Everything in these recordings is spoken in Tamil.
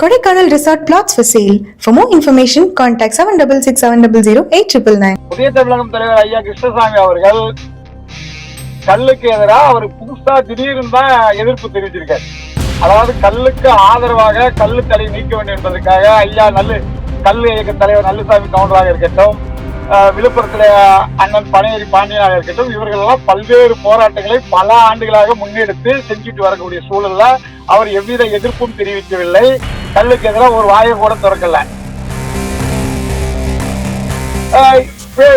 Kodaikanal resort flats for sale for more information contact seven double six seven double zero eight triple nine Puthiya Thamizhagam தலைவர் ஐயா கிருஷ்ணசாமி அவர்கள் கல்லுக்கு எதிராக அவர் புதுசா திடீர்னு தான் எதிர்ப்பு தெரிவிச்சிருக்காரு. அதாவது கல்லுக்கு ஆதரவாக கல்லு தலை நீக்க வேண்டும் என்பதற்காக ஐயா நல்லு கல்லு இயக்க தலைவர் நல்லுசாமி கவுண்டராக இருக்கட்டும். விழுப்புரத்துல அண்ணன் பனையரி பாண்டியனாக இருக்கட்டும் இவர்கள் எல்லாம் பல்வேறு போராட்டங்களை பல ஆண்டுகளாக முன்னெடுத்து செஞ்சுட்டு வரக்கூடிய சூழல்ல அவர் எவ்வித எதிர்ப்பும் தெரிவிக்கவில்லை. கல்லுக்கு எதிராக ஒரு வாயை கூட திறக்கல.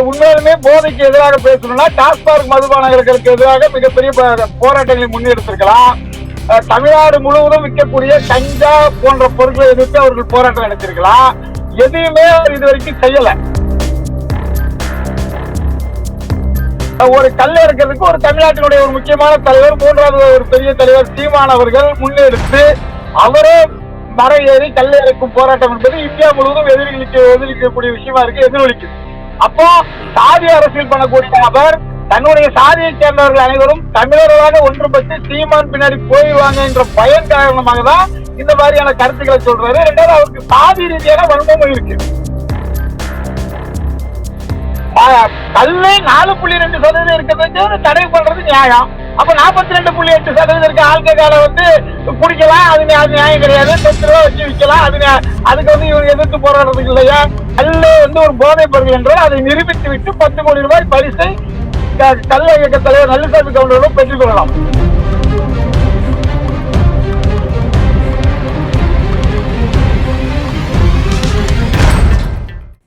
உண்மையிலுமே போதைக்கு எதிராக பேசணும்னா டாஸ்மாக் மதுபானங்களுக்கு எதிராக மிகப்பெரிய போராட்டங்களை முன்னெடுத்திருக்கலாம். தமிழ்நாடு முழுவதும் விற்கக்கூடிய கஞ்சா போன்ற பொருட்களை எதிர்த்து அவர்கள் போராட்டம் நடத்திருக்கலாம் எதையுமே அவர் இது வரைக்கும் செய்யலை. ஒரு கல்ல இருக்கிறதுக்கு ஒரு தமிழ்நாட்டினுடைய ஒரு முக்கியமான தலைவர் மூன்றாவது ஒரு பெரிய தலைவர் சீமான் அவர்கள் முன்னெடுத்து அவரே மர ஏறி கல் இறக்கும் போராட்டம் என்பது இந்தியா முழுவதும் எதிரொலிக்க எதிர்க்கக்கூடிய விஷயமா இருக்கு எதிரொலிக்குது. அப்போ சாதி அரசியல் பண்ணக்கூடிய அவர் தன்னுடைய சாதியை சேர்ந்தவர்கள் அனைவரும் தமிழர்களாக ஒன்றுபட்டு சீமான் பின்னாடி போயிடுவாங்க என்ற பயன் காரணமாக தான் இந்த மாதிரியான கருத்துக்களை சொல்றாரு. ரெண்டாவது அவருக்கு சாதி ரீதியான வன்மமும் இருக்கு. கல்லு நாலு புள்ளி ரெண்டு சதவீதம் இருக்கிறது தடை பண்றது நியாயம். அப்ப நாற்பத்தி ரெண்டு புள்ளி எட்டு சதவீதம் இருக்க ஆல்கஹாலை வந்து குடிக்கலாம் அது நியா- அது நியாயம் கிடையாது. பத்து ரூபா வச்சு விற்கலாம். அது நியா- அதுக்கு வந்து இவர் எதிர்த்து போராடுறதுக்கு இல்லையா? கல்லு வந்து ஒரு போதை பொருள் என்றால் அதை நிரூபித்து விட்டு பத்து கோடி ரூபாய் பரிசை க- இயக்க தலைவர் நல்லசாமி கவுண்டர்களும் பெற்றுக்கொள்ளலாம்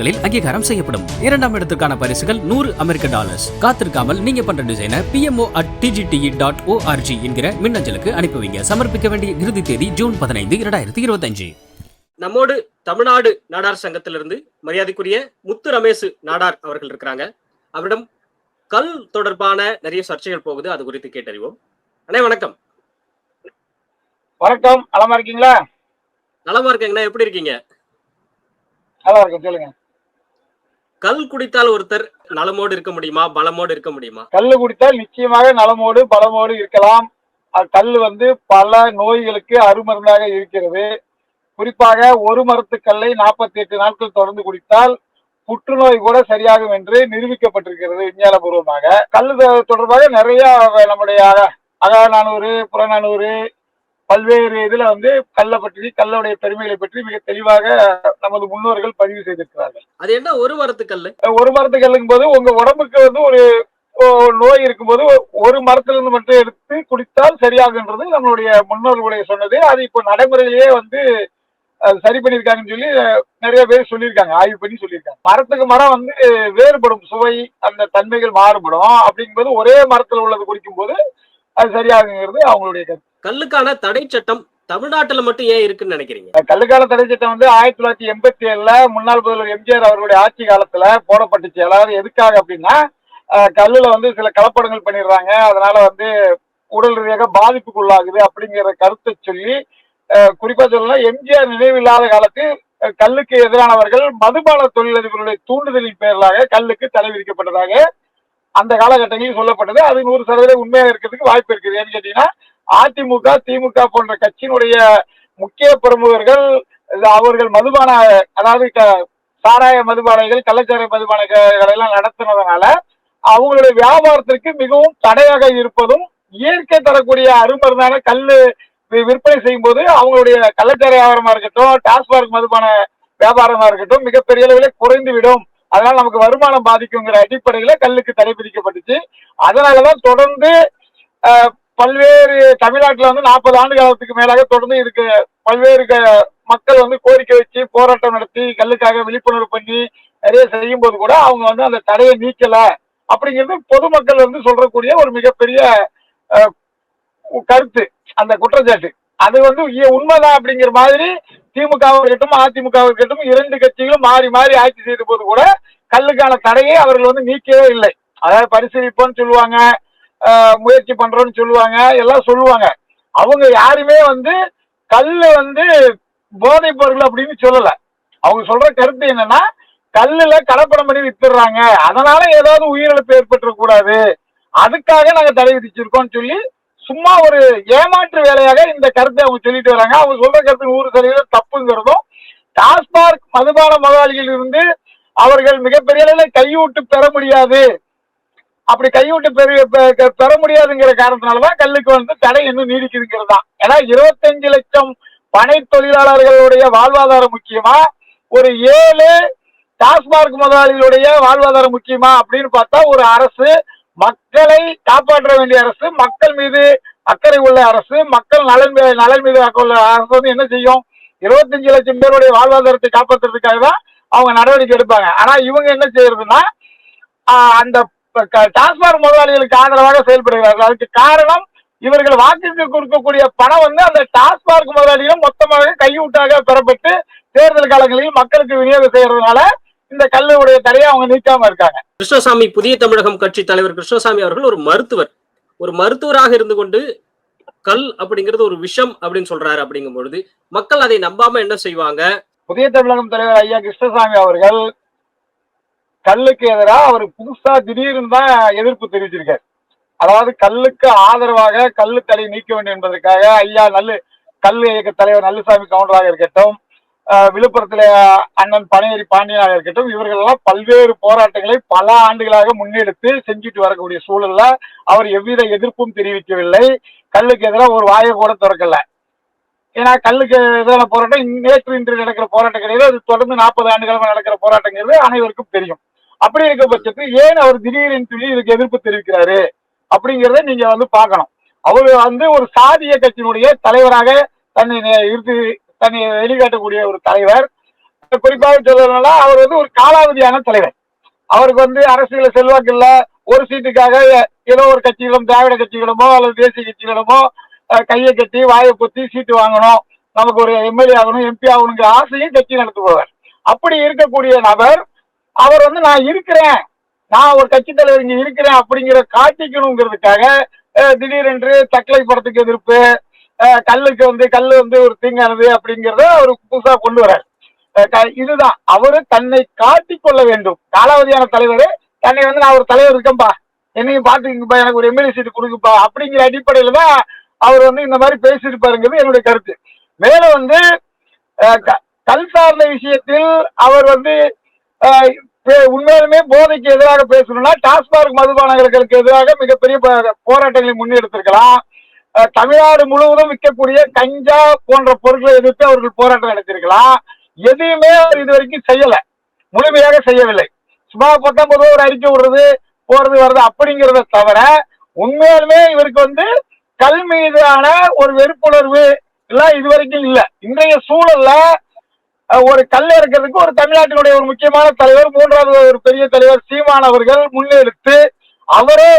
தளங்களில் அங்கீகாரம் செய்யப்படும். இரண்டாம் இடத்துக்கான பரிசுகள் நூறு அமெரிக்க டாலர்ஸ். காத்திருக்காமல் நீங்க பண்ற டிசைனை PMO at DGTE dot ORG என்கிற மின்னஞ்சலுக்கு அனுப்புவீங்க. சமர்ப்பிக்க வேண்டிய இறுதி தேதி ஜூன் பதினைந்து இரண்டாயிரத்தி இருபத்தஞ்சு. நம்மோடு தமிழ்நாடு நாடார் சங்கத்திலிருந்து மரியாதைக்குரிய முத்து ரமேஷ் நாடார் அவர்கள் இருக்கிறாங்க. அவரிடம் கல் தொடர்பான நிறைய சர்ச்சைகள் போகுது அது குறித்து கேட்டறிவோம். அண்ணே வணக்கம். வணக்கம். நலமா இருக்கீங்களா? நலமா இருக்கீங்கண்ணா. எப்படி இருக்கீங்க? நல்லா இருக்கும் சொல்லுங்க. கல் குடித்தால் ஒருத்தர் நலமோடு இருக்க முடியுமா? பலமோடு இருக்க முடியுமா? கல் குடித்தால் நிச்சயமாக நலமோடு பலமோடு இருக்கலாம். கல் வந்து பல நோய்களுக்கு அருமருந்தாக இருக்கிறது. குறிப்பாக ஒரு மரத்து கல்லை நாற்பத்தி எட்டு நாட்கள் தொடர்ந்து குடித்தால் புற்றுநோய் கூட சரியாகும் என்று நிரூபிக்கப்பட்டிருக்கிறது விஞ்ஞானபூர்வமாக. கல் தொடர்பாக நிறைய நம்முடைய அகநானூறு புறநானூறு பல்வேறு இதுல வந்து கல்லை பற்றி கல்லுடைய பெருமைகளை பற்றி மிக தெளிவாக நமது முன்னோர்கள் பதிவு செய்திருக்கிறார்கள். அது என்ன ஒரு மரத்து கல் ஒரு மரத்து கல்லுங்கும் போது உங்க உடம்புக்கு வந்து ஒரு நோய் இருக்கும்போது ஒரு மரத்துல இருந்து மட்டும் எடுத்து குடித்தால் சரியாகுன்றது நம்மளுடைய முன்னோர்களுடைய சொன்னது. அது இப்போ நடைமுறையிலேயே வந்து சரி பண்ணியிருக்காங்கன்னு சொல்லி நிறைய பேர் சொல்லியிருக்காங்க ஆய்வு பண்ணி சொல்லியிருக்காங்க. மரத்துக்கு மரம் வந்து வேறுபடும் சுவை அந்த தன்மைகள் மாறுபடும். அப்படிங்கும்போது ஒரே மரத்துல உள்ளது குடிக்கும்போது அது சரியாகுங்கிறது அவங்களுடைய கருத்து. கல்லுக்கான தடை சட்டம் தமிழ்நாட்டுல மட்டும் ஏன் இருக்குன்னு நினைக்கிறீங்க? கல்லுக்கால தடை சட்டம் வந்து ஆயிரத்தி தொள்ளாயிரத்தி எண்பத்தி ஏழுல முன்னாள் முதல்வர் எம்ஜிஆர் அவருடைய ஆட்சி காலத்துல போடப்பட்டுச்சு. அதாவது எதுக்காக அப்படின்னா கல்லுல வந்து சில கலப்படங்கள் பண்ணிடுறாங்க. அதனால வந்து உடல் ரீதியாக பாதிப்புக்குள்ளாகுது அப்படிங்கிற கருத்தை சொல்லி குறிப்பா சொல்லலாம் எம்ஜிஆர் நினைவில்லாத காலத்தில் கல்லுக்கு எதிரானவர்கள் மதுபான தொழிலதிபர்களுடைய தூண்டுதலின் பேரலாக கல்லுக்கு தடை விதிக்கப்பட்டதாக அந்த காலகட்டங்களில் சொல்லப்பட்டது. அது நூறு சதவீதம் உண்மையாக இருக்கிறதுக்கு வாய்ப்பு இருக்குது. ஏன்னு கேட்டீங்கன்னா அதிமுக திமுக போன்ற கட்சியினுடைய முக்கிய பிரமுகர்கள் அவர்கள் மதுபான அதாவது க- சாராய மதுபானைகள் கள்ளச்சாரை மதுபானைகளை எல்லாம் நடத்துனதுனால அவங்களுடைய வியாபாரத்திற்கு மிகவும் தடையாக இருப்பதும் இயற்கை தரக்கூடிய அருமருந்தான கல்லு விற்பனை செய்யும் போது அவங்களுடைய கள்ளச்சாரை வியாபாரமா இருக்கட்டும் டாஸ்மார்க் மதுபான வியாபாரமா இருக்கட்டும் மிகப்பெரிய அளவில் குறைந்து விடும் அதனால நமக்கு வருமானம் பாதிக்குங்கிற அடிப்படையில கல்லுக்கு தடை விதிக்கப்பட்டுச்சு. அதனாலதான் தொடர்ந்து பல்வேறு தமிழ்நாட்டுல வந்து நாற்பது ஆண்டு காலத்துக்கு மேலாக தொடர்ந்து இதுக்கு பல்வேறு க- மக்கள் வந்து கோரிக்கை வச்சு போராட்டம் நடத்தி கல்லுக்காக விழிப்புணர்வு பண்ணி நிறைய செய்யும் போது கூட அவங்க வந்து அந்த தடையை நீக்கல. அப்படிங்கிறது பொதுமக்கள் வந்து சொல்றக்கூடிய ஒரு மிகப்பெரிய கருத்து அந்த குற்றச்சாட்டு. அது வந்து உண்மைதான் அப்படிங்கிற மாதிரி திமுக இருக்கட்டும் அதிமுக இருக்கட்டும் இரண்டு கட்சிகளும் மாறி மாறி ஆட்சி செய்த போது கூட கல்லுக்கான தடையை அவர்கள் வந்து நீக்கவே இல்லை. அதாவது பரிசீலிப்போன்னு சொல்லுவாங்க. முயற்சி பண்றோம்னு சொல்லுவாங்க. எல்லாம் சொல்லுவாங்க. அவங்க யாருமே வந்து கல்லு வந்து போதைப் பொருள் அப்படின்னு சொல்லல. அவங்க சொல்ற கருத்து என்னன்னா கல்லுல கலப்படம் பண்ணி வித்துடுறாங்க. அதனால ஏதாவது உயிரிழப்பு ஏற்பட்டுற கூடாது அதுக்காக நாங்க தடை விதிச்சிருக்கோம்னு சொல்லி சும்மா ஒரு ஏமாற்று வேலையாக இந்த கருத்தை அவங்க சொல்லிட்டு வராங்க. அவங்க சொல்ற கருத்து நூறு சதவீதம் தப்புங்கிறதும் டாஸ்மார்க் மதுபான முதலாளிகள் இருந்து அவர்கள் மிகப்பெரிய அளவில் கையூட்டு பெற முடியாது. அப்படி கைவிட்டு பெரிய பெ- பெற முடியாதுங்கிற காரணத்தினாலதான் கல்லுக்கு வந்து தடை இன்னும் நீடிக்குதுங்கிறது. தான் ஏன்னா இருபத்தஞ்சு லட்சம் பனை தொழிலாளர்களுடைய வாழ்வாதாரம் முக்கியமா? ஒரு ஏழு டாஸ்மார்க் முதலாளிகளுடைய வாழ்வாதாரம் முக்கியமா? அப்படின்னு பார்த்தா ஒரு அரசு மக்களை காப்பாற்ற வேண்டிய அரசு மக்கள் மீது அக்கறை உள்ள அரசு மக்கள் நலன் நலன் மீது உள்ள அரசு வந்து என்ன செய்யும்? இருபத்தஞ்சு லட்சம் பேருடைய வாழ்வாதாரத்தை காப்பாற்றுறதுக்காக தான் அவங்க நடவடிக்கை எடுப்பாங்க. ஆனா இவங்க என்ன செய்யறதுன்னா அந்த டாஸ்மாக் முதலாளிகளுக்கு ஆதரவாக செயல்படுகிறார்கள். அதுக்கு காரணம் இவர்கள் வாக்குக்கு கொடுக்கக்கூடிய பணம் வந்து அந்த டாஸ்மாக் முதலாளிகளும் மொத்தமாக கையூட்டாக பெறப்பட்டு தேர்தல் காலங்களில் மக்களுக்கு விநியோகம் செய்யறதுனால இந்த கல்லுடைய தடையை அவங்க நீக்காம இருக்காங்க. கிருஷ்ணசாமி புதிய தமிழகம் கட்சி தலைவர் கிருஷ்ணசாமி அவர்கள் ஒரு மருத்துவர். ஒரு மருத்துவராக இருந்து கொண்டு கல் அப்படிங்கிறது ஒரு விஷம் அப்படின்னு சொல்றாரு அப்படிங்கும் பொழுது மக்கள் அதை நம்பாம என்ன செய்வாங்க? புதிய தமிழகம் தலைவர் ஐயா கிருஷ்ணசாமி அவர்கள் கல்லுக்கு எதிராக அவர் புதுசா திடீர்னு தான் எதிர்ப்பு தெரிவிச்சிருக்காரு. அதாவது கல்லுக்கு ஆதரவாக கல்லு தடை நீக்க வேண்டும் என்பதற்காக ஐயா நல்லு கல்லு இயக்க தலைவர் நல்லுசாமி கவுண்டராக இருக்கட்டும் விழுப்புரத்துல அண்ணன் பனையரி பாண்டியனாக இருக்கட்டும் இவர்கள் எல்லாம் பல்வேறு போராட்டங்களை பல ஆண்டுகளாக முன்னெடுத்து செஞ்சுட்டு வரக்கூடிய சூழல்ல அவர் எவ்வித எதிர்ப்பும் தெரிவிக்கவில்லை. கல்லுக்கு எதிராக ஒரு வாயை கூட திறக்கல. ஏன்னா கல்லுக்கு எதிரான போராட்டம் நேற்று இன்று நடக்கிற போராட்டம் கிடையாது. அது தொடர்ந்து நாற்பது ஆண்டுகளாக நடக்கிற போராட்டங்கிறது அனைவருக்கும் தெரியும். அப்படி இருக்க பட்சத்தில் ஏன் அவர் திடீர்னு சொல்லி இதுக்கு எதிர்ப்பு தெரிவிக்கிறாரு? அப்படிங்கிறத நீங்க வந்து பார்க்கணும். அவர் வந்து ஒரு சாதிய கட்சியினுடைய தலைவராக தன்னை இருந்து தன்னை வெளிக்காட்டக்கூடிய ஒரு தலைவர். குறிப்பாக சொல்லணும்னா அவர் வந்து ஒரு காலாவதியான தலைவர். அவருக்கு வந்து அரசியல செல்வாக்கு இல்ல ஒரு சீட்டுக்காக ஏதோ ஒரு கட்சிகளும் திராவிட கட்சிகளுமோ அல்லது தேசிய கட்சிகளுமோ கையை கட்டி வாயை பொத்தி சீட்டு வாங்கணும். நமக்கு ஒரு எம்எல்ஏ ஆகணும் எம்பி ஆகணுங்கிற ஆசையும் கட்சி நடத்துபவர். அப்படி இருக்கக்கூடிய நபர் அவர் வந்து நான் இருக்கிறேன். நான் ஒரு கட்சி தலைவர் இங்க இருக்கிறேன் அப்படிங்கிற காட்டிக்கணுங்கிறதுக்காக திடீரென்று தக்கலை படத்துக்கு எதிர்ப்பு கல்லுக்கு வந்து கல்லு வந்து ஒரு தீங்கானது அப்படிங்கிறத அவர் புதுசா கொண்டு வரார் க- இதுதான். அவரு தன்னை காட்டிக்கொள்ள வேண்டும். காலாவதியான தலைவர் தன்னை வந்து நான் ஒரு தலைவர் இருக்கேன்பா. என்னையும் பாத்துக்கங்கப்பா எனக்கு ஒரு எம்எல்ஏ சீட்டு கொடுக்குப்பா அப்படிங்கிற அடிப்படையில தான் அவர் வந்து இந்த மாதிரி பேசியிருப்பாருங்கிறது என்னுடைய கருத்து. மேலும் வந்து க- கல் சார்ந்த விஷயத்தில் அவர் வந்து உண்மையிலுமே போதைக்கு எதிராக பேசணும்னா டாஸ்மாக் மதுபானங்களுக்கு எதிராக மிகப்பெரிய போராட்டங்களை முன்னெடுத்திருக்கலாம். தமிழ்நாடு முழுவதும் விற்கக்கூடிய கஞ்சா போன்ற பொருட்களை எதிர்த்து அவர்கள் போராட்டம் நடத்திருக்கலாம் எதையுமே அவர் இது வரைக்கும் செய்யல. முழுமையாக செய்யவில்லை. சும்மா பத்தொன்பது ஒரு அறிக்கை விடுறது போறது வர்றது அப்படிங்கிறத தவிர உண்மையாலுமே இவருக்கு வந்து கல் மீதான ஒரு வெறுப்புணர்வு எல்லாம் இது வரைக்கும் இல்லை. இன்றைய சூழல்ல ஒரு கல் இறக்கிறதுக்கு ஒரு தமிழ்நாட்டினுடைய ஒரு முக்கியமான தலைவர் மூன்றாவது ஒரு பெரிய தலைவர் சீமான் அவர்கள் முன்னெடுத்து அவரே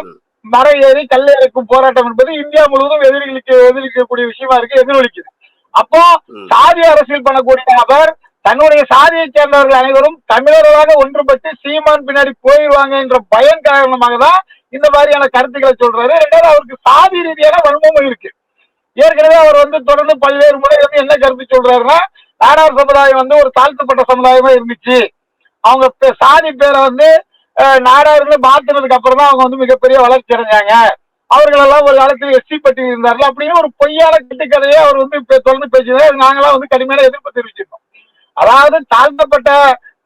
மர ஏறி கல் இறக்கும் போராட்டம் என்பது இந்தியா முழுவதும் எதிரொலிக்க எதிரொலிக்கக்கூடிய விஷயமா இருக்கு எதிரொலிக்குது. அப்போ. சாதி அரசியல் பண்ணக்கூடிய நபர் தன்னுடைய சாதியை சேர்ந்தவர்கள் அனைவரும் தமிழர்களாக ஒன்றுபட்டு சீமான் பின்னாடி போயிடுவாங்க என்ற பயன் காரணமாக தான் இந்த மாதிரியான கருத்துக்களை சொல்றாரு. ரெண்டாவது அவருக்கு சாதி ரீதியான வன்மமும் இருக்கு. ஏற்கனவே அவர் வந்து தொடர்ந்து பல்வேறு முறை வந்து என்ன கருத்து சொல்றாருன்னா நாடார் சமுதாயம் வந்து ஒரு தாழ்த்தப்பட்ட சமுதாயமா இருந்துச்சு. அவங்க சாதி பேரை வந்து அஹ், நாடார்னு அப்புறம் தான் அவங்க வந்து மிகப்பெரிய வளர்ச்சி அடைஞ்சாங்க. அவர்கள் எல்லாம் ஒரு காலத்தில் எஸ்சி பட்டி இருந்தார்கள். அப்படின்னு ஒரு பொய்யான கட்டுக்கதையை அவர் வந்து தொடர்ந்து பேசினார். நாங்களாம் வந்து கடுமையான எதிர்ப்பு தெரிவிச்சிருக்கோம். அதாவது தாழ்த்தப்பட்ட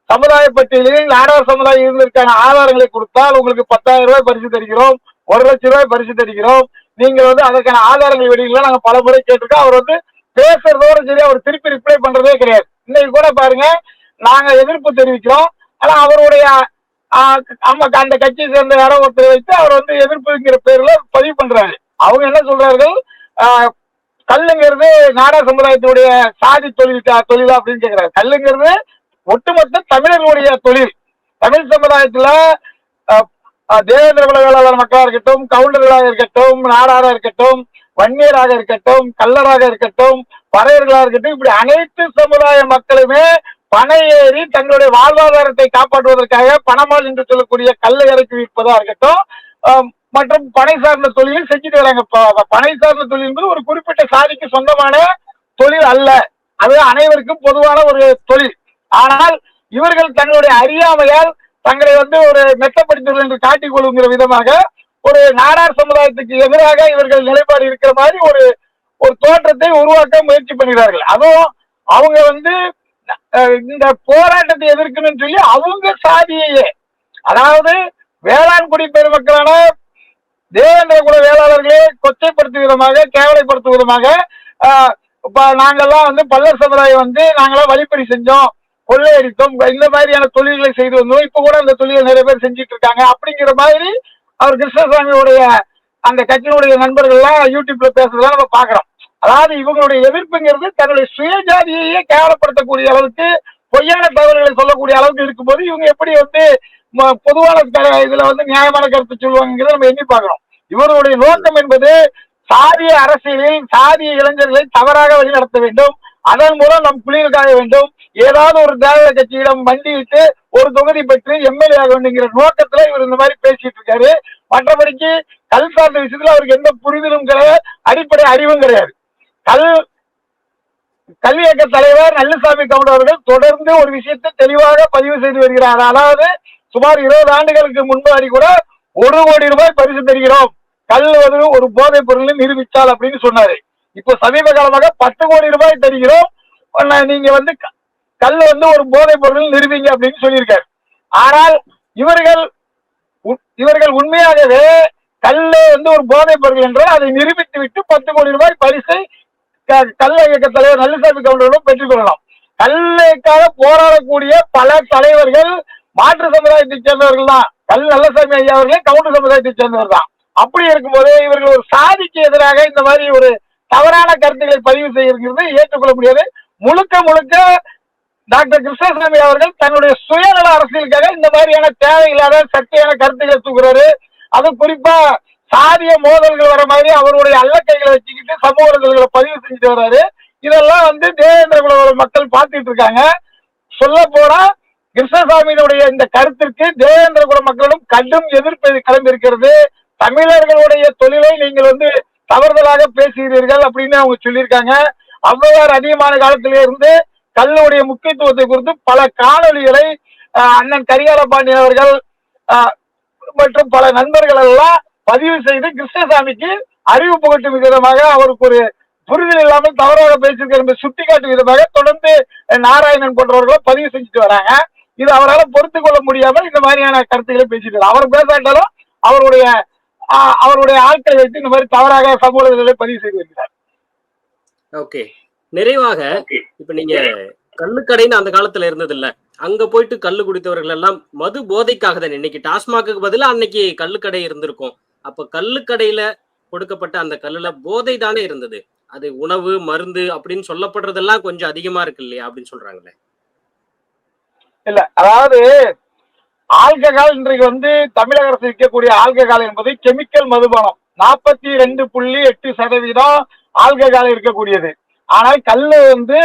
சமுதாய பட்டியலில் நாடார் சமுதாயம் இருந்ததற்கான ஆதாரங்களை கொடுத்தால் உங்களுக்கு பத்தாயிரம் ரூபாய் பரிசு தருகிறோம். ஒரு லட்சம் ரூபாய் பரிசு தருகிறோம். நீங்க வந்து அதற்கான ஆதாரங்கள் வெளியில நாங்க பல முறை கேட்டிருக்கோம். அவர் வந்து பேசுறதோட சரி அவர் திருப்பி ரிப்ளை பண்றதே கிடையாது. இன்னைக்கு கூட பாருங்க நாங்க எதிர்ப்பு தெரிவிக்கிறோம். ஆனா அவருடைய ஆமா அந்த கட்சியை சேர்ந்த யாரோ ஒருத்தர் வைத்து அவர் வந்து எதிர்ப்புங்கிற பேர்ல பதிவு பண்றாரு. அவங்க என்ன சொல்றார்கள்? ஆஹ், கல்லுங்கிறது நாடா சமுதாயத்துடைய சாதி தொழில் தொழிலா அப்படின்னு கேக்குறாரு. கல்லுங்கிறது ஒட்டுமொத்த தமிழர்களுடைய தொழில். தமிழ் சமுதாயத்துல தேவேந்திர உலகளாளர் வேளாளர் மக்களா இருக்கட்டும் கவுண்டர்களாக இருக்கட்டும் நாடாரா இருக்கட்டும் வன்னியராக இருக்கட்டும் கல்லராக இருக்கட்டும் பறையர்களாக இருக்கட்டும் இப்படி அனைத்து சமுதாய மக்களுமே பனை ஏறி தங்களுடைய வாழ்வாதாரத்தை காப்பாற்றுவதற்காக பணமால் என்று சொல்லக்கூடிய கல்லை இறக்கி விற்பதா இருக்கட்டும் மற்றும் பனை சார்ந்த தொழிலும் செஞ்சுட்டு வராங்க. பனை சார்ந்த தொழில் என்பது ஒரு குறிப்பிட்ட சாதிக்கு சொந்தமான தொழில் அல்ல. அது அனைவருக்கும் பொதுவான ஒரு தொழில். ஆனால் இவர்கள் தங்களுடைய அறியாமையால் தங்களை வந்து ஒரு மெத்தப்படுத்தவர்கள் என்று காட்டிக் கொள்ளுங்கிற விதமாக ஒரு நாடார் சமுதாயத்துக்கு எதிராக இவர்கள் நிலைப்பாடு இருக்கிற மாதிரி ஒரு ஒரு தோற்றத்தை உருவாக்க முயற்சி பண்ணுகிறார்கள். அதுவும் அவங்க வந்து இந்த போராட்டத்தை எதிர்க்கணும்னு சொல்லி அவங்க சாதியையே அதாவது வேளாண் குடி பெருமக்களான தேவேந்திர குல வேளாளர்களே கொச்சைப்படுத்தும் விதமாக கேவலைப்படுத்தும் விதமாக ஆஹ், நாங்கெல்லாம் வந்து பல்லர் சமுதாயம் வந்து நாங்களாம் வழிப்பறி செஞ்சோம் கொள்ளையடித்தோம் இந்த மாதிரியான தொழில்களை செய்து வந்தோம். இப்ப கூட அந்த தொழிலை நிறைய பேர் செஞ்சுட்டு இருக்காங்க. அப்படிங்கிற மாதிரி அவர் கிருஷ்ணசாமியுடைய அந்த கட்சியினுடைய நண்பர்கள்லாம் யூடியூப்ல பேசுறதெல்லாம் நம்ம பாக்குறோம் அதாவது இவங்களுடைய எதிர்ப்புங்கிறது தன்னுடைய சுயஜாதியையே கேவலப்படுத்தக்கூடிய அளவுக்கு பொய்யான தகவல்களை சொல்லக்கூடிய அளவுக்கு இருக்கும்போது இவங்க எப்படி வந்து ம- பொதுவான இதுல வந்து நியாயமான கருத்து சொல்லுவாங்கிறத நம்ம எண்ணி பாக்குறோம் இவருடைய நோக்கம் என்பது சாதிய அரசியலில் சாதிய இளைஞர்களை தவறாக வழிநடத்த வேண்டும். அதன் மூலம் நம் குளிர் காய வேண்டும். ஏதாவது ஒரு திராவிட கட்சியிடம் மண்டியிட்டு ஒரு தொகுதி பெற்று எம்எல்ஏ ஆக வேண்டுங்கிற நோக்கத்துல இவர் இந்த மாதிரி பேசிட்டு இருக்காரு. மற்றபடிக்கு கல் சார்ந்த விஷயத்துல அவருக்கு எந்த புரிதலும் கிடையாது. அடிப்படை அறிவும் கிடையாது. கல் கல்வி இயக்க தலைவர் நல்லசாமி கவுண்டர் அவர்கள் தொடர்ந்து ஒரு விஷயத்தை தெளிவாக பதிவு செய்து வருகிறார். அதாவது சுமார் இருபது ஆண்டுகளுக்கு முன்னாடி கூட ஒரு கோடி ரூபாய் பரிசு தருகிறோம். கல் வந்து ஒரு போதைப் பொருள் நிரூபித்தால் அப்படின்னு சொன்னாரு. இப்போ சமீப காலமாக பத்து கோடி ரூபாய் தருகிறோம். நீங்க வந்து க- கல் வந்து ஒரு போதைப் பொருள் நிறுவீங்க அப்படின்னு சொல்லியிருக்காரு. ஆனால் இவர்கள் இவர்கள் உண்மையாகவே கல்லு வந்து ஒரு போதைப் பொருள் என்றால் அதை நிரூபித்து விட்டு பத்து கோடி ரூபாய் பரிசை க- இயக்க தலைவர் நல்லசாமி கவுண்டர்களும் பெற்றுக் கொள்ளலாம். கல்லுக்காக போராடக்கூடிய பல தலைவர்கள் மாற்று சமுதாயத்தை சேர்ந்தவர்கள் தான். கல் நல்லசாமி ஐயா அவர்களே கவுண்டர் சமுதாயத்தை சேர்ந்தவர் தான். அப்படி இருக்கும்போது இவர்கள் ஒரு சாதிக்கு எதிராக இந்த மாதிரி ஒரு தவறான கருத்துக்களை பதிவு செய்கிறது ஏற்றுக்கொள்ள முடியாது. முழுக்க முழுக்க டாக்டர் கிருஷ்ணசாமி அவர்கள் தன்னுடைய சுயநல அரசியலுக்காக இந்த மாதிரியான தேவையில்லாத சக்தியான கருத்துக்களை தூக்குறாரு. அது குறிப்பா சாதிய மோதல்கள் வர மாதிரி அவருடைய அல்லக்கைகளை வச்சுக்கிட்டு சமூக வலைதளங்களை பதிவு செஞ்சுட்டு வர்றாரு. இதெல்லாம் வந்து தேவேந்திர குல மக்கள் பார்த்துட்டு இருக்காங்க. சொல்ல போனா கிருஷ்ணசாமியினுடைய இந்த கருத்திற்கு தேவேந்திர குல மக்களும் கடும் எதிர்ப்பு கிளம்பி இருக்கிறது தமிழர்களுடைய தொழிலை நீங்கள் வந்து தவறுதலாக பேசுகிறீர்கள் அப்படின்னு அவங்க சொல்லியிருக்காங்க. ஔவையார் அதிகமான காலத்திலே இருந்து கல்லுடைய முக்கியத்துவத்தை குறித்து பல காணொளிகளை அண்ணன் கரிகால பாண்டியன் அவர்கள் மற்றும் பல நண்பர்கள் எல்லாம் பதிவு செய்து கிருஷ்ணசாமிக்கு அறிவு புகட்டும் விதமாக அவருக்கு ஒரு புரிதல் இல்லாமல் தவறாக பேசியிருக்கிற என்பதை சுட்டிக்காட்டும் விதமாக தொடர்ந்து நாராயணன் போன்றவர்களும் பதிவு செஞ்சுட்டு வராங்க. இது அவரால் பொறுத்து கொள்ள முடியாமல் இந்த மாதிரியான கருத்துக்களை பேசிட்டு அவர் பேசாட்டாலும் அவருடைய அவருடைய ஆட்களை வைத்து இந்த மாதிரி தவறாக சமூக வலைதளங்களை பதிவு செய்து வருகிறார். ஓகே. நிறைவாக இப்ப நீங்க கள்ளுக்கடைன்னு அந்த காலத்துல இருந்தது இல்ல அங்க போயிட்டு கள்ளு குடித்தவர்கள் எல்லாம் மது போதைக்காக தான்? இன்னைக்கு டாஸ்மாக்கு பதிலா அன்னைக்கு கள்ளுக்கடை இருந்திருக்கும். அப்ப கள்ளுக்கடையில கொடுக்கப்பட்ட அந்த கல்லுல போதை தானே இருந்தது. அது உணவு மருந்து அப்படின்னு சொல்லப்படுறதெல்லாம் கொஞ்சம் அதிகமா இருக்கு இல்லையா அப்படின்னு சொல்றாங்களே. இல்ல அதாவது ஆல்கஹால் இன்றைக்கு வந்து தமிழக அரசு விற்கக்கூடிய ஆல்கஹால் என்பது கெமிக்கல் மதுபானம். நாற்பத்தி ரெண்டு புள்ளி எட்டு சதவீதம் ஆல்கஹால் இருக்கக்கூடியது. ஆனால் கல் வந்து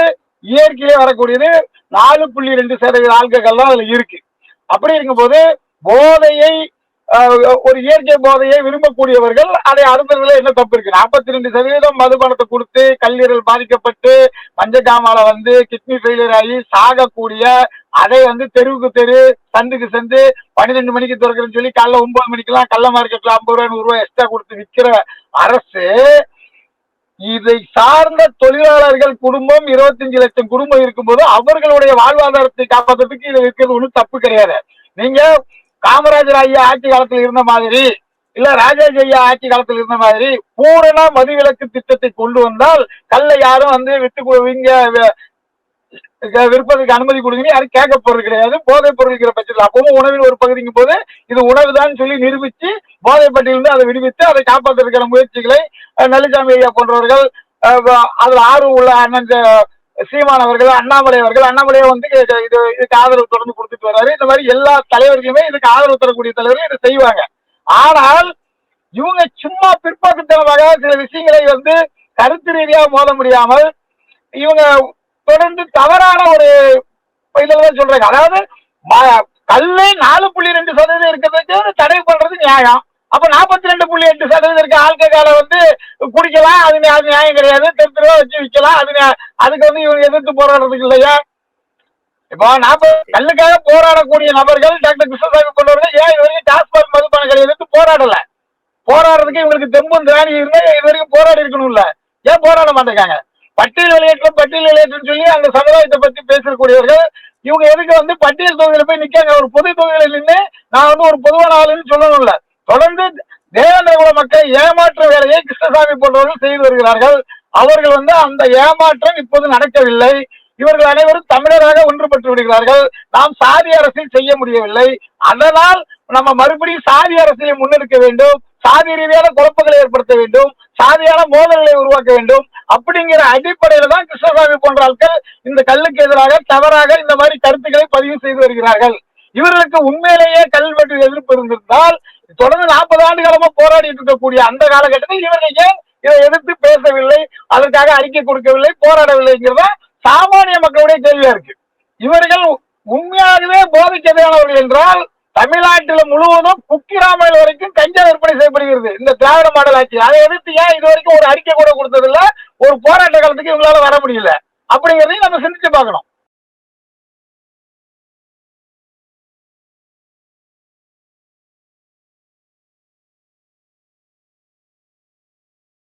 இயற்கையிலே வரக்கூடியது நாலு புள்ளி ரெண்டு சதவீத ஆல்கஹால் தான் அதுல இருக்கு. அப்படி இருக்கும்போது போதையை ஒரு இயற்கை போதையை விரும்பக்கூடியவர்கள் அதை அருந்ததுல என்ன தப்பு இருக்கு? நாற்பத்தி ரெண்டு சதவீதம் மதுபானத்தை கொடுத்து கல்லீரல் பாதிக்கப்பட்டு மஞ்சக்காமால வந்து கிட்னி ஃபெயிலியர் ஆகி சாகக்கூடிய அதை வந்து தெருவுக்கு தெரு சந்துக்கு சந்து பன்னிரெண்டு மணிக்கு திறக்கிறேன்னு சொல்லி காலைல ஒன்பது மணிக்கெல்லாம் கள்ள மார்க்கெட்ல ஐம்பது ரூபாய் நூறு ரூபாய் எக்ஸ்ட்ரா கொடுத்து விற்கிற அரசு இதை சார்ந்த தொழிலாளர்கள் குடும்பம் இருபத்தஞ்சு லட்சம் குடும்பம் இருக்கும்போது அவர்களுடைய வாழ்வாதாரத்தை காப்பாற்றுறதுக்கு இதை இருக்கிறது ஒன்றும் தப்பு கிடையாது. நீங்க காமராஜர் ஐயா ஆட்சி காலத்தில் இருந்த மாதிரி இல்ல ராஜாஜி ஐயா ஆட்சி காலத்தில் இருந்த மாதிரி பூரண மதுவிலக்கு திட்டத்தை கொண்டு வந்தால் கல்லை யாரும் வந்து விட்டு இங்க விற்பதற்கு அனுமதி கொடுங்க யாரும் கேட்க போறது கிடையாது. போதைப் பொருள் இருக்கிற பட்சத்தில். அப்பவும் உணவில் ஒரு பகுதிக்கும் போது இது உணவுதான் சொல்லி நிரூபிச்சு போதைப்பட்டியிலிருந்து அதை விடுவித்து அதை காப்பாற்றுவதற்கான முயற்சிகளை நல்லிசாமி ஐயா போன்றவர்கள் அதில் அதுல ஆர்வம் உள்ள அண்ணன் சீமான் அவர்கள் அண்ணாமலை அவர்கள் அண்ணாமலையை வந்து இது இது இதுக்கு ஆதரவு தொடர்ந்து கொடுத்துட்டு வர்றாரு இந்த மாதிரி எல்லா தலைவர்களுமே இதுக்கு ஆதரவு தரக்கூடிய தலைவர்கள் இதை செய்வாங்க. ஆனால் இவங்க சும்மா பிற்போக்குத்தனமாக சில விஷயங்களை வந்து கருத்து ரீதியாக மோத முடியாமல் இவங்க தொடர்ந்து தவறான ஒரு இதெல்லாம் சொல்றாங்க. அதாவது ம- கல்லு நாலு புள்ளி ரெண்டு சதவீதம் இருக்கிறதுக்கு தடை பண்றது நியாயம். அப்ப நாற்பத்தி ரெண்டு புள்ளி எட்டு சதவீதம் இருக்க ஆல்கஹாலை வந்து குடிக்கலாம் அது நியா- அது நியாயம் கிடையாது. தெரு தெருவா வச்சு விற்கலாம் அது நியா- அதுக்கு வந்து இவங்க எதிர்த்து போராடுறதுக்கு இல்லையா? இப்போ நாற்பது கல்லுக்காக போராடக்கூடிய நபர்கள் டாக்டர் கிருஷ்ணசாமி கொண்டவர்கள் ஏன் இது வரைக்கும் டாஸ்மாக் மதுபானங்களை எதிர்த்து போராடல? போராடுறதுக்கு இவங்களுக்கு தெம்பும் திராணி இருந்தா இது வரைக்கும் போராடி இருக்கணும்ல. ஏன் போராட மாட்டேங்காங்க பட்டியல் வெளியேற்றம் பட்டியல் வெளியேற்றம் சொல்லி அந்த சமுதாயத்தை பத்தி பேசக்கூடியவர்கள் இவங்க எதுக்கு வந்து பட்டியல் தொகுதியில போய் நிக்காங்க? ஒரு பொது தொகுதியில நின்று நான் வந்து ஒரு பொதுவான ஆளுன்னு சொல்லணும்ல. தொடர்ந்து தேவநகுல மக்கள் ஏமாற்ற வேலையை கிருஷ்ணசாமி போன்றவர்கள் செய்து வருகிறார்கள். அவர்கள் வந்து அந்த ஏமாற்றம் இப்போது நடக்கவில்லை. இவர்கள் அனைவரும் தமிழராக ஒன்றுபட்டு விடுகிறார்கள். நாம் சாதி அரசியல் செய்ய முடியவில்லை. அதனால் நம்ம மறுபடியும் சாதி அரசியலை முன்னெடுக்க வேண்டும். சாதி ரீதியான குழப்பங்களை ஏற்படுத்த வேண்டும் சாதியான மோதல்களை உருவாக்க வேண்டும். அப்படிங்கிற அடிப்படையில தான் கிருஷ்ணசாமி போன்ற ஆட்கள் இந்த கல்லுக்கு எதிராக தவறாக இந்த மாதிரி கருத்துக்களை பதிவு செய்து வருகிறார்கள். இவர்களுக்கு உண்மையிலேயே கல்வெட்டு எதிர்ப்பு இருந்திருந்தால் தொடர்ந்து நாற்பது ஆண்டு காலமா போராடிட்டு இருக்கக்கூடிய அந்த காலகட்டத்தில் இவர்கள் ஏன் இதை எதிர்த்து பேசவில்லை அதற்காக அறிக்கை கொடுக்கவில்லை போராடவில்லைங்கிறத சாமானிய மக்களுடைய கேள்வியா இருக்கு. இவர்கள் உண்மையாகவே போதைக்கு எதிரானவர்கள் என்றால் தமிழ்நாட்டில் முழுவதும் குக்கிராமல் வரைக்கும் கஞ்சா விற்பனை செய்யப்படுகிறது. இந்த திராவிட மாடல் ஆட்சி. அதை எதிர்த்து ஏன் இது வரைக்கும் ஒரு அறிக்கை கூட கொடுத்ததில்ல? ஒரு போராட்ட காலத்துக்கு இவங்களால வர முடியல. அப்படிங்கிறதையும் நம்ம சிந்திச்சு பார்க்கணும்.